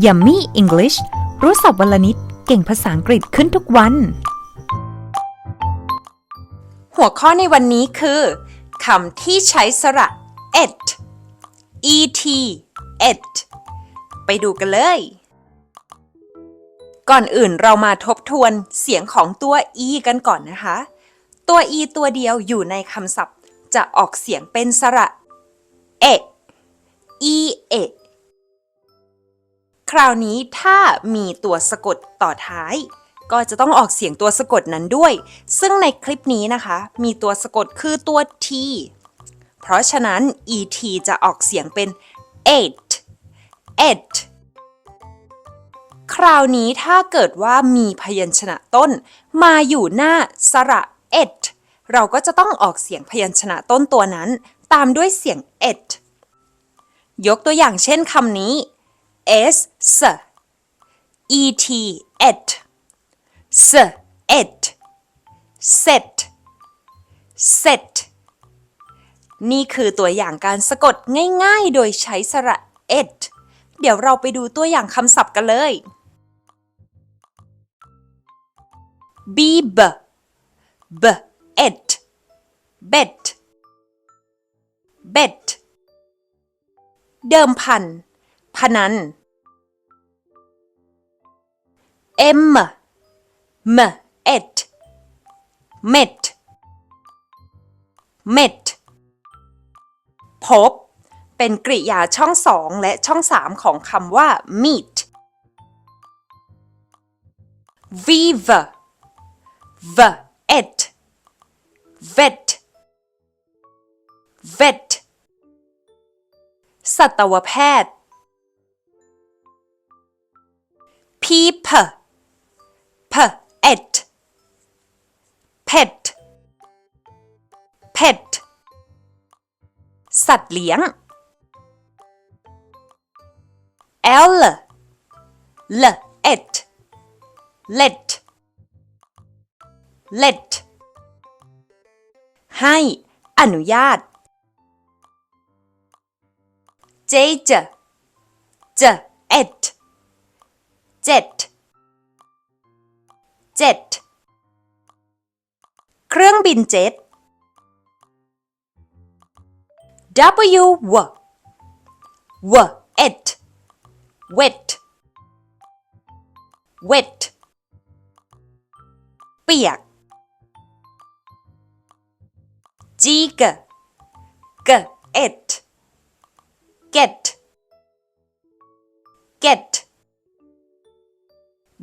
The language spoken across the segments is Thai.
Yummy English รู้ศัพท์วันละนิด เก่งภาษาอังกฤษขึ้นทุกวัน หัวข้อในวันนี้คือคำที่ใช้สระ et et et ไปดูกันเลย ก่อนอื่นเรามาทบทวนเสียงของตัว e กันก่อนนะคะ ตัว e ตัวเดียวอยู่ในคำศัพท์ จะออกเสียงเป็นสระ เอ e เอ คราวนี้ถ้ามีตัวสะกดต่อท้าย ก็จะต้องออกเสียงตัวสะกดนั้นด้วย ซึ่งในคลิปนี้นะคะ มีตัวสะกดคือตัว t เพราะฉะนั้น et จะออกเสียงเป็น eight eight คราวนี้ถ้าเกิดว่ามีพยัญชนะต้น มาอยู่หน้าสระ et เราก็จะต้องออกเสียงพยัญชนะต้นตัวนั้น ตามด้วยเสียง et ยกตัวอย่างเช่นคำนี้ s s et et s et set set นี่คือตัวอย่างการสะกดง่ายๆ โดยใช้สระ et เดี๋ยวเราไปดูตัวอย่างคำศัพท์กันเลย b b b et bet bet เดิมพัน พนัน m m et met met พบ เป็นกริยาช่องสองและช่องสามของคำว่า meet vive v et vet vet สัตวแพทย์ peep p et pet pet สัตว์เลี้ยง l l et let let ให้อนุญาต j j j et jet jet เครื่องบินเจ็ต W w w et wet wet เปียก G g g et get get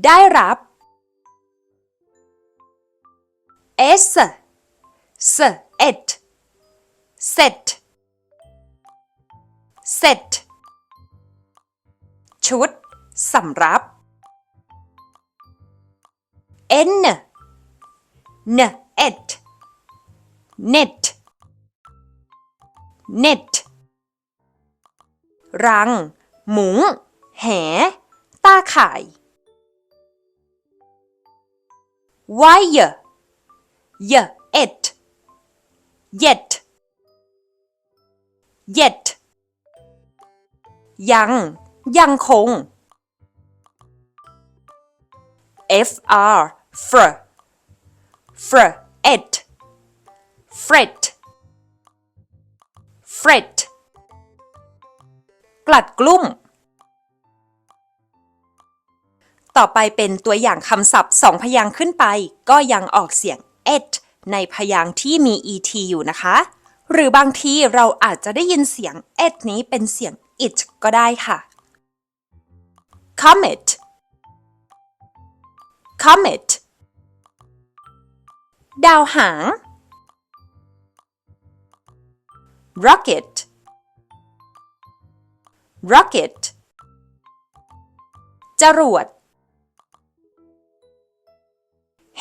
ได้รับ S s et set set ชุดสำรับ N n et net net รัง หมุงแห ตาข่าย wire y et yet yet ยัง ยังคง fr fr fr et fret fret กลัดกลุ้ม ต่อไปเป็นตัวอย่างคำศัพท์สองพยางค์ขึ้นไป ก็ยังออกเสียง et ในพยางค์ที่มี et อยู่นะคะ หรือบางทีเราอาจจะได้ยินเสียง et นี้เป็นเสียง it ก็ได้ค่ะ comet comet ดาวหาง rocket rocket จรวด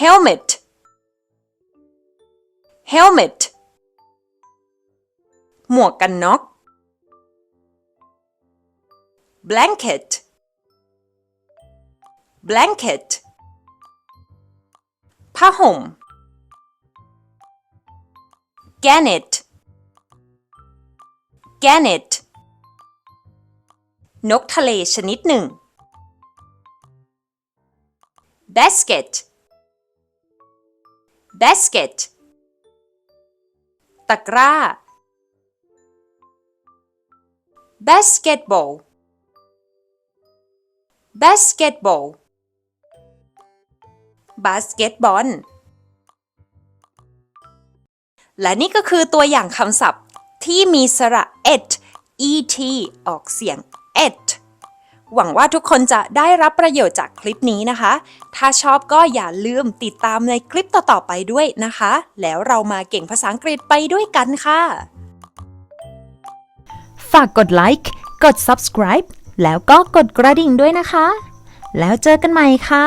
helmet helmet หมวกกันน็อก blanket blanket ผ้าห่ม gannet gannet นกทะเลชนิดหนึ่ง basket basket ตะกร้า basketball basketball บาสเกตบอลและนี่ก็คือตัวอย่างคำศัพท์ที่มีสระ et et ออกเสียง et หวังว่าทุกคนจะได้รับประโยชน์จากคลิปนี้นะคะ ถ้าชอบก็อย่าลืมติดตามในคลิปต่อๆไปด้วยนะคะ แล้วเรามาเก่งภาษาอังกฤษไปด้วยกันค่ะ ฝากกดไลค์ กด subscribe แล้วก็กดกระดิ่งด้วยนะคะ แล้วเจอกันใหม่ค่ะ